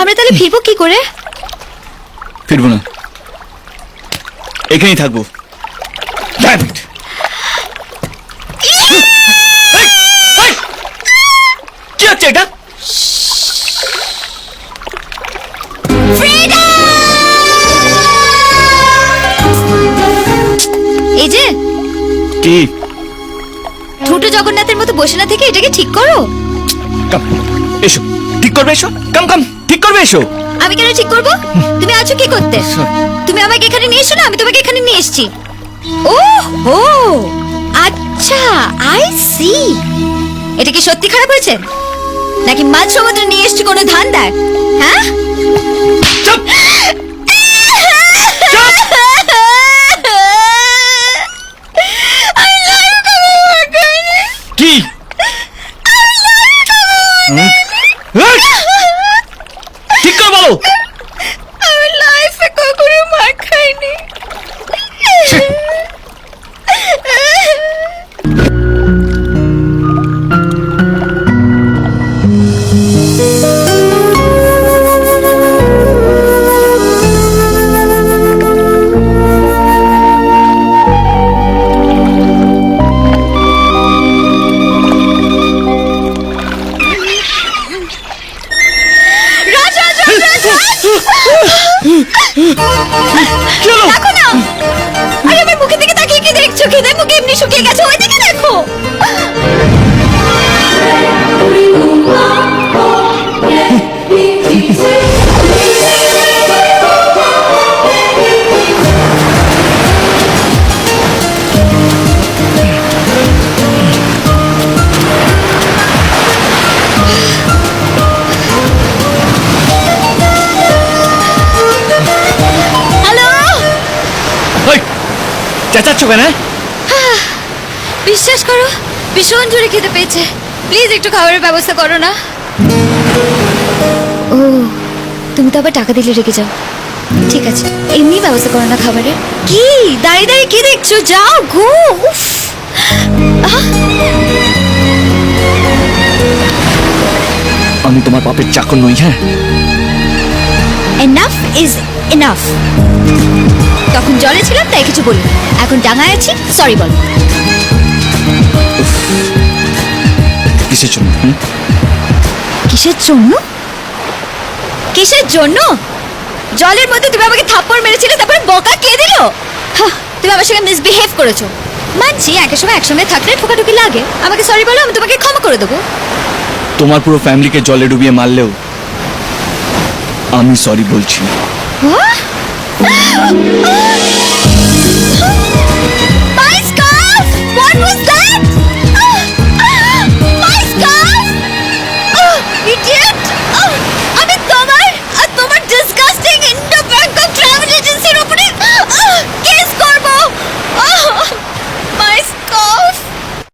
আমরা তাহলে ফিরবো কি করে? ফিরবো না। এখানেই থাকব! কি হচ্ছে এটা? এই যে কি? ছোট জগন্নাথের মতো বসে না থেকে এটাকে ঠিক করো। এসো। ঠিক করবে এসো? কাম কাম ঠিক করবে এসো। আমি কেন ঠিক করব? তুমি আছো কি করতে? তুমি আমাকে এখানে নিয়ে এসো না? আমি তোমাকে এখানে নিয়ে এসেছি। ও হো আচ্ছা আই সি এটা কি সত্যি খারাপ হয়েছে? নাকি মাঝ সমুদ্রে নিয়ে এসছি কোনো ধান দেয় হ্যাঁ? চুপ! কি? Ah! 嗯嗯嗯嗯嗯 চেঁচাচ্ছ কেন হ্যাঁ? বিশ্বাস করো ভীষণ জোরে খেতে পেয়েছে। প্লিজ একটু খাবারের ব্যবস্থা করো না। ও তুমি তো আবার টাকা দিলে রেখে যাও। ঠিক আছে এমনি ব্যবস্থা করো না খাবারের। কি? দাঁড়িয়ে দাঁড়িয়ে কি দেখছ? যাও গো উফ। আমি তোমার বাপের চাকর নই হ্যাঁ? Enough is enough তখন জলে ছিলাম তাই কিছু বলি এখন ডাঙায় আছি সরি বল। কিসের জন্য কিসের জন্য? কিসের জন্য? জলের মধ্যে তুমি আমাকে থাপ্পড় মেরেছিলে তারপরে বকা কে দিল? তুমি আমার সঙ্গে মিসবিহেভ করেছ। মানছি একের সময় একসঙ্গে থাকলে ঠোকাঠুকি লাগে। আমাকে সরি বলো আমি তোমাকে ক্ষমা করে দেবো। তোমার পুরো ফ্যামিলিকে জলে ডুবিয়ে মারলেও আমি সরি বলছি আহ! Ah! Ah!